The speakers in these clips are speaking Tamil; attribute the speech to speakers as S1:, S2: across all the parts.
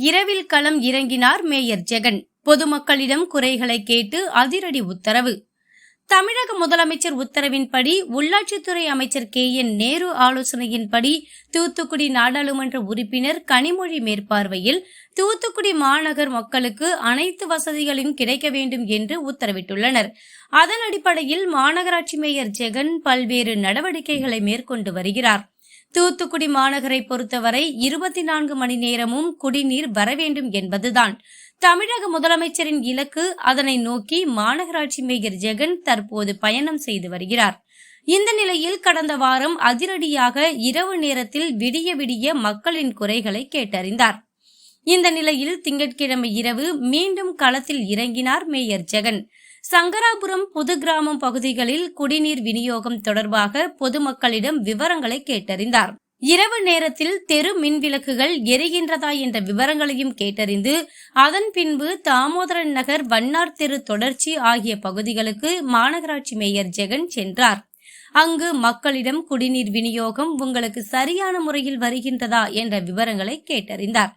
S1: இரவில் களம் இறங்கினார் மேயர் ஜெகன். பொதுமக்களிடம் குறைகளை கேட்டு அதிரடி உத்தரவு. தமிழக முதலமைச்சர் உத்தரவின்படி உள்ளாட்சித்துறை அமைச்சர் கே. என். நேரு ஆலோசனையின்படி தூத்துக்குடி நாடாளுமன்ற உறுப்பினர் கனிமொழி மேற்பார்வையில் தூத்துக்குடி மாநகர் மக்களுக்கு அனைத்து வசதிகளும் கிடைக்க வேண்டும் என்று உத்தரவிட்டுள்ளனர். அதன் அடிப்படையில் மாநகராட்சி மேயர் ஜெகன் பல்வேறு நடவடிக்கைகளை மேற்கொண்டு வருகிறார். தூத்துக்குடி மாநகரை பொறுத்தவரை இருபத்தி நான்கு மணி நேரமும் குடிநீர் வர வேண்டும் என்பதுதான். தமிழக முதலமைச்சரின் இலக்கு அதனை நோக்கி மாநகராட்சி மேயர் ஜெகன் தற்போது பயணம் செய்து வருகிறார். இந்த நிலையில் கடந்த வாரம் அதிரடியாக இரவு நேரத்தில் விடிய விடிய மக்களின் குறைகளை கேட்டறிந்தார். இந்த நிலையில் திங்கட்கிழமை இரவு மீண்டும் களத்தில் இறங்கினார் மேயர் ஜெகன். சங்கராபுரம் புது கிராமம் பகுதிகளில் குடிநீர் விநியோகம் தொடர்பாக பொதுமக்களிடம் விவரங்களை கேட்டறிந்தார். இரவு நேரத்தில் தெரு மின் விளக்குகள் எரிகின்றதா என்ற விவரங்களையும் கேட்டறிந்து அதன் பின்பு தாமோதரன் நகர் வண்ணார் தெரு தொடர்ச்சி ஆகிய பகுதிகளுக்கு மாநகராட்சி மேயர் ஜெகன் சென்றார். அங்கு மக்களிடம் குடிநீர் விநியோகம் உங்களுக்கு சரியான முறையில் வருகின்றதா என்ற விவரங்களை கேட்டறிந்தார்.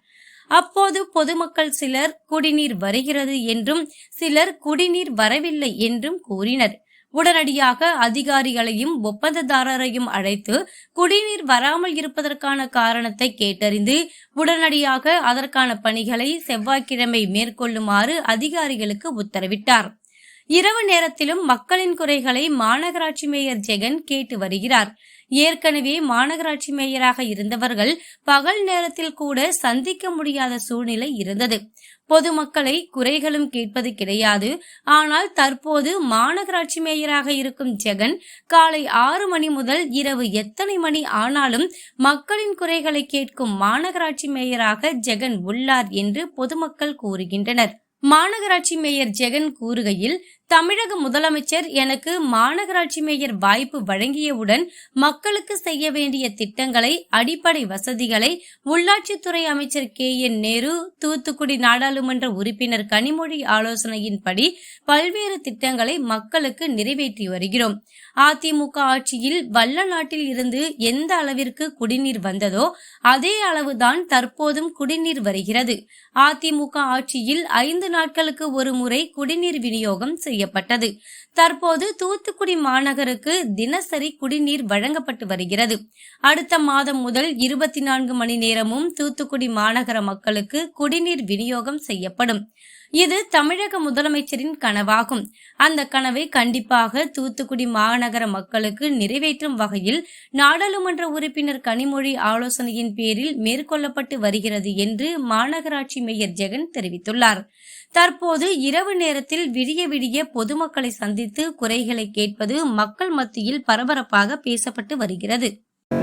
S1: அப்போது பொதுமக்கள் சிலர் குடிநீர் வருகிறது என்றும் சிலர் குடிநீர் வரவில்லை என்றும் கூறினர். உடனடியாக அதிகாரிகளையும் ஒப்பந்ததாரரையும் அழைத்து குடிநீர் வராமல் இருப்பதற்கான காரணத்தை கேட்டறிந்து உடனடியாக அதற்கான பணிகளை செவ்வாய்க்கிழமை மேற்கொள்ளுமாறு அதிகாரிகளுக்கு உத்தரவிட்டார். இரவு நேரத்திலும் மக்களின் குறைகளை மாநகராட்சி மேயர் ஜெகன் கேட்டு வருகிறார். ஏற்கனவே மாநகராட்சி மேயராக இருந்தவர்கள் பகல் நேரத்தில் கூட சந்திக்க முடியாத சூழ்நிலை இருந்தது. பொதுமக்களை குறைகளும் கேட்பது கிடையாது. ஆனால் தற்போது மாநகராட்சி மேயராக இருக்கும் ஜெகன் காலை ஆறு மணி முதல் இரவு எத்தனை மணி ஆனாலும் மக்களின் குறைகளை கேட்கும் மாநகராட்சி மேயராக ஜெகன் உள்ளார் என்று பொதுமக்கள் கூறுகின்றனர். மாநகராட்சி மேயர் ஜெகன் கூறுகையில் தமிழக முதலமைச்சர் எனக்கு மாநகராட்சி மேயர் வாய்ப்பு வழங்கியவுடன் மக்களுக்கு செய்ய வேண்டிய திட்டங்களை அடிப்படை வசதிகளை உள்ளாட்சித்துறை அமைச்சர் கே. என். நேரு தூத்துக்குடி நாடாளுமன்ற உறுப்பினர் கனிமொழி ஆலோசனையின்படி பல்வேறு திட்டங்களை மக்களுக்கு நிறைவேற்றி வருகிறோம். அதிமுக ஆட்சியில் வல்ல நாட்டில் இருந்து எந்த அளவிற்கு குடிநீர் வந்ததோ அதே அளவுதான் தற்போதும் குடிநீர் வருகிறது. அதிமுக ஆட்சியில் ஐந்து நாட்களுக்கு ஒரு முறை குடிநீர் விநியோகம் செய்யப்பட்டது. தற்போது தூத்துக்குடி மாநகருக்கு தினசரி குடிநீர் வழங்கப்பட்டு வருகிறது. அடுத்த மாதம் முதல் இருபத்தி நான்கு மணி நேரமும் தூத்துக்குடி மாநகர மக்களுக்கு குடிநீர் விநியோகம் செய்யப்படும். இது தமிழக முதலமைச்சரின் கனவாகும். அந்த கனவை கண்டிப்பாக தூத்துக்குடி மாநகர மக்களுக்கு நிறைவேற்றும் வகையில் நாடாளுமன்ற உறுப்பினர் கனிமொழி ஆலோசனையின் பேரில் மேற்கொள்ளப்பட்டு வருகிறது என்று மாநகராட்சி மேயர் ஜெகன் தெரிவித்துள்ளார். தற்போது இரவு நேரத்தில் விடிய விடிய பொதுமக்களை சந்தித்து குறைகளை கேட்பது மக்கள் மத்தியில் பரபரப்பாக பேசப்பட்டு வருகிறது.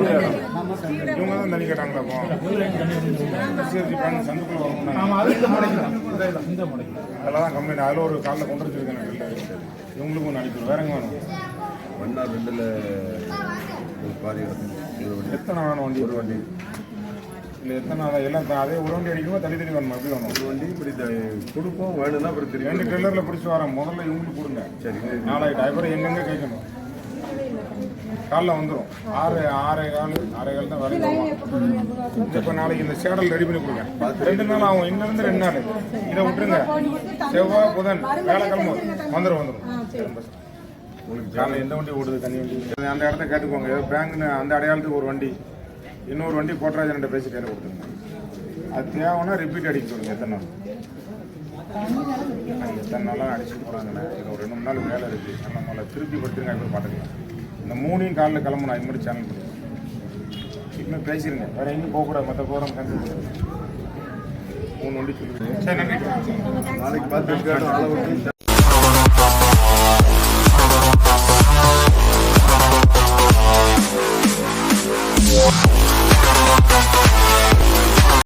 S2: இவங்க தான் தண்ணி கேட்டாங்களா அப்போ சரி பண்ணி சந்துக்குள்ள வரணும்
S3: இந்த முனைக்கு தான்
S2: அதில் கம்ப்ளைண்ட் அதில் ஒரு காலில் கொண்டு வச்சிருக்கேன் பில்லு இவங்களுக்கும் ஒன்று அனுப்பிடுவோம் வேற எங்க வேணும்
S4: மன்னார் ரெண்டில் ஒரு பாதி கிடக்கும் ஒரு வண்டி
S2: எத்தனை வேணும் வண்டி ஒரு வண்டி இல்லை எத்தனை அதை எல்லாம் அதே ஒரு வண்டி அடிக்குமோ தள்ளி தள்ளி வேணுமா எப்படி வேணும்
S4: ஒரு வண்டி இப்படி த- கொடுப்போம் வேணும்னா அப்புறம்
S2: ரெண்டு
S4: திரும்பி
S2: பிடிச்சி வரேன் முதல்ல இவங்களுக்கு கொடுங்க
S4: சரி
S2: நாலாயிரம் அப்புறம் எங்கெங்கே கேட்கணும் காலைல வந்துடும் ஆறு ஆறே கால் ஆறே கால் தான் வருவான் இப்போ நாளைக்கு இந்த சேடல் ரெடி பண்ணி கொடுங்க. ரெண்டு நாள் ஆகும். இன்னிருந்து ரெண்டு நாள். இதை விட்டுருங்க. செவ்வாய் புதன் வேலைக்கிழமை வந்துடும் வந்துடும் உங்களுக்கு காலையில் எந்த வண்டி ஓடுது தண்ணி வண்டி? அந்த இடத்த கேட்டுக்கோங்க. ஏதோ பேங்க்னு அந்த அடையாளத்துக்கு ஒரு வண்டி. இன்னொரு வண்டி கோட்டராஜன் பேசி கையில் கொடுத்துருங்க. அது தேவைன்னா ரிப்பீட் அடிக்க சொல்லுங்க எத்தனை நாள்? எத்தனை நாளாக அடிச்சுட்டு போகிறாங்கண்ணே ஒரு ரெண்டு மூணு நாள் வேலை இருக்குது நம்ம திருப்பி படுத்துருங்க அப்புறம் பார்த்துக்கலாம். இந்த மூணையும் காலில் கிளம்பணும் அது மாதிரி சேனல் பண்ணுங்க இனிமேல் பேசிடுங்க வேற எங்கேயும் போகக்கூடாது. மற்ற ப்ரோக்ராம் கேன்சல் மூணு வண்டி சொல்லுங்க. சரி நன்றி.
S4: நாளைக்கு பார்த்து